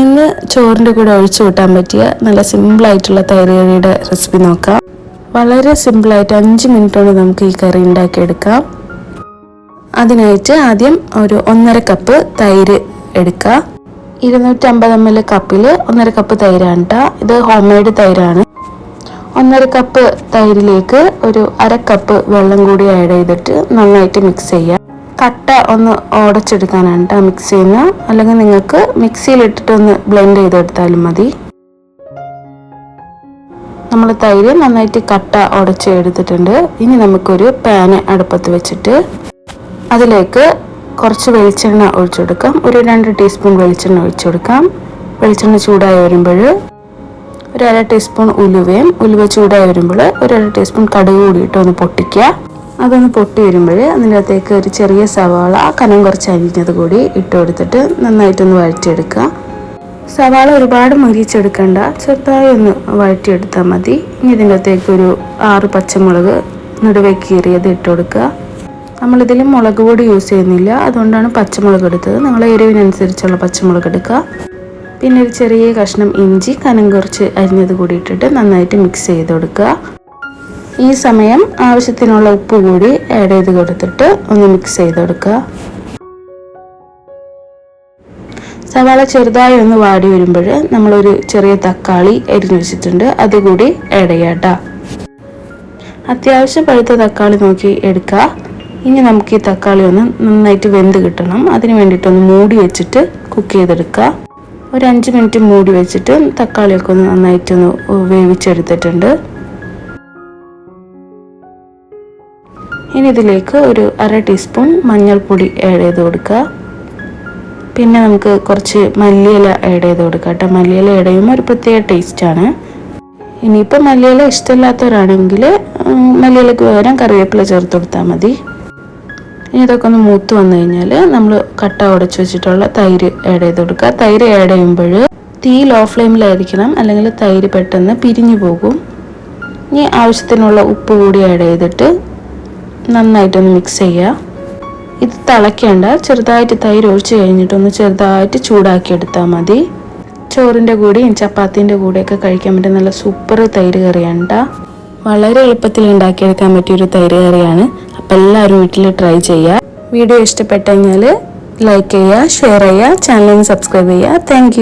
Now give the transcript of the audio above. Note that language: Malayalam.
ഇന്ന് ചോറിന്റെ കൂടെ ഒഴിച്ചു കൂട്ടാൻ പറ്റിയ നല്ല സിമ്പിളായിട്ടുള്ള തൈര് കറിയുടെ റെസിപ്പി നോക്കാം. വളരെ സിമ്പിളായിട്ട് അഞ്ച് മിനിറ്റ് കൊണ്ട് നമുക്ക് ഈ കറി ഉണ്ടാക്കിയെടുക്കാം. അതിനായിട്ട് ആദ്യം ഒരു ഒന്നര കപ്പ് തൈര് എടുക്കുക. ഇരുന്നൂറ്റമ്പത് എം എൽ കപ്പിൽ ഒന്നര കപ്പ് തൈരാണ് കേട്ടോ ഇത് ഹോം മെയ്ഡ് തൈരാണ്. ഒന്നര കപ്പ് തൈരിലേക്ക് ഒരു അര കപ്പ് വെള്ളം കൂടി ആഡ് ചെയ്തിട്ട് നന്നായിട്ട് മിക്സ് ചെയ്യുക കട്ട ഒന്ന് ഉടച്ചെടുക്കാനാണ് കേട്ടോ മിക്സ് ചെയ്യുന്നത്. അല്ലെങ്കിൽ നിങ്ങൾക്ക് മിക്സിയിലിട്ടിട്ടൊന്ന് ബ്ലെൻഡ് ചെയ്തെടുത്താലും മതി. നമ്മൾ തൈര് നന്നായിട്ട് കട്ട ഉടച്ച് എടുത്തിട്ടുണ്ട് ഇനി നമുക്കൊരു പാന് അടുപ്പത്ത് വെച്ചിട്ട് അതിലേക്ക് കുറച്ച് വെളിച്ചെണ്ണ ഒഴിച്ചു കൊടുക്കാം. ഒരു രണ്ട് ടീസ്പൂൺ വെളിച്ചെണ്ണ ഒഴിച്ചു കൊടുക്കാം. വെളിച്ചെണ്ണ ചൂടായി വരുമ്പോൾ ഒരു അര ടീസ്പൂൺ ഉലുവയും ഉലുവ ചൂടായി വരുമ്പോൾ ഒരു അര ടീസ്പൂൺ കടുക് കൂടിയിട്ട് ഒന്ന് പൊട്ടിക്കുക. അതൊന്ന് പൊട്ടി വരുമ്പോൾ അതിനകത്തേക്ക് ഒരു ചെറിയ സവാള കനം കുറച്ച് അരിഞ്ഞത് കൂടി ഇട്ട് കൊടുത്തിട്ട് നന്നായിട്ടൊന്ന് വഴറ്റിയെടുക്കുക. സവാള ഒരുപാട് മുരിച്ചെടുക്കണ്ട ചെറുതായി ഒന്ന് വഴറ്റിയെടുത്താൽ മതി. ഇനി ഇതിന്റെ അകത്തേക്ക് ഒരു ആറ് പച്ചമുളക് നടുവേ കീറിയത് ഇട്ട് കൊടുക്കുക. നമ്മളിതിൽ മുളക് പൊടി യൂസ് ചെയ്യുന്നില്ല അതുകൊണ്ടാണ് പച്ചമുളക് എടുത്തത്. നിങ്ങൾ എരിവിനനുസരിച്ചുള്ള പച്ചമുളക് എടുക്കുക. പിന്നെ ഒരു ചെറിയ കഷ്ണം ഇഞ്ചി കനം കുറച്ച് അരിഞ്ഞത് കൂടി ഇട്ടിട്ട് നന്നായിട്ട് മിക്സ് ചെയ്ത് കൊടുക്കുക. ഈ സമയം ആവശ്യത്തിനുള്ള ഉപ്പ് കൂടി ആഡ് ചെയ്ത് കൊടുത്തിട്ട് ഒന്ന് മിക്സ് ചെയ്ത് കൊടുക്കുക. സവാള ചെറുതായി ഒന്ന് വാടി വരുമ്പോൾ നമ്മളൊരു ചെറിയ തക്കാളി എരിഞ്ഞ് വെച്ചിട്ടുണ്ട്. അതുകൂടി ആഡ് ചെയ്യാം കേട്ടോ അത്യാവശ്യം പഴുത്ത തക്കാളി നോക്കി എടുക്കുക. ഇനി നമുക്ക് ഈ തക്കാളി ഒന്ന് നന്നായിട്ട് വെന്ത് കിട്ടണം. അതിന് വേണ്ടിയിട്ടൊന്ന് മൂടി വെച്ചിട്ട് കുക്ക് ചെയ്തെടുക്കുക. ഒരു അഞ്ച് മിനിറ്റ് മൂടി വെച്ചിട്ട് തക്കാളിയൊക്കെ ഒന്ന് നന്നായിട്ടൊന്ന് വേവിച്ചെടുത്തിട്ടുണ്ട്. ഇനി ഇതിലേക്ക് ഒരു അര ടീസ്പൂൺ മഞ്ഞൾപ്പൊടി ആഡ് ചെയ്ത് കൊടുക്കുക. പിന്നെ നമുക്ക് കുറച്ച് മല്ലിയില ആഡ് ചെയ്ത് കൊടുക്കുക കേട്ടോ. മല്ലിയില ആഡ് ചെയ്യുമ്പോൾ ഒരു പ്രത്യേക ടേസ്റ്റാണ് ഇനിയിപ്പോൾ മല്ലിയില ഇഷ്ടമില്ലാത്തവരാണെങ്കിൽ മല്ലിയിലക്ക് പകരം കറിവേപ്പില ചേർത്ത് കൊടുത്താൽ മതി. ഇനി ഇതൊക്കെ ഒന്ന് മൂത്ത് വന്നു കഴിഞ്ഞാൽ നമ്മൾ കട്ട ഉടച്ച് വെച്ചിട്ടുള്ള തൈര് ആഡ് ചെയ്ത് കൊടുക്കുക. തൈര് ആഡ് ചെയ്യുമ്പോൾ തീ ലോ ഫ്ലെയിമിലായിരിക്കണം അല്ലെങ്കിൽ തൈര് പെട്ടെന്ന് പിരിഞ്ഞു പോകും. ഇനി ആവശ്യത്തിനുള്ള ഉപ്പ് കൂടി ആഡ് ചെയ്തിട്ട് നന്നായിട്ടൊന്ന് മിക്സ് ചെയ്യുക. ഇത് തിളയ്ക്കേണ്ട ചെറുതായിട്ട് തൈര് ഒഴിച്ച് കഴിഞ്ഞിട്ടൊന്ന് ചെറുതായിട്ട് ചൂടാക്കി എടുത്താൽ മതി. ചോറിന്റെ കൂടെയും ചപ്പാത്തിന്റെ കൂടെയൊക്കെ കഴിക്കാൻ പറ്റിയ നല്ല സൂപ്പർ തൈര് കറിയാണ്. വളരെ എളുപ്പത്തിൽ ഉണ്ടാക്കിയെടുക്കാൻ പറ്റിയൊരു തൈര് കറിയാണ്. അപ്പം എല്ലാവരും വീട്ടിൽ ട്രൈ ചെയ്യുക. വീഡിയോ ഇഷ്ടപ്പെട്ടു ലൈക്ക് ചെയ്യുക ഷെയർ ചെയ്യുക ചാനലിന് സബ്സ്ക്രൈബ് ചെയ്യുക. താങ്ക്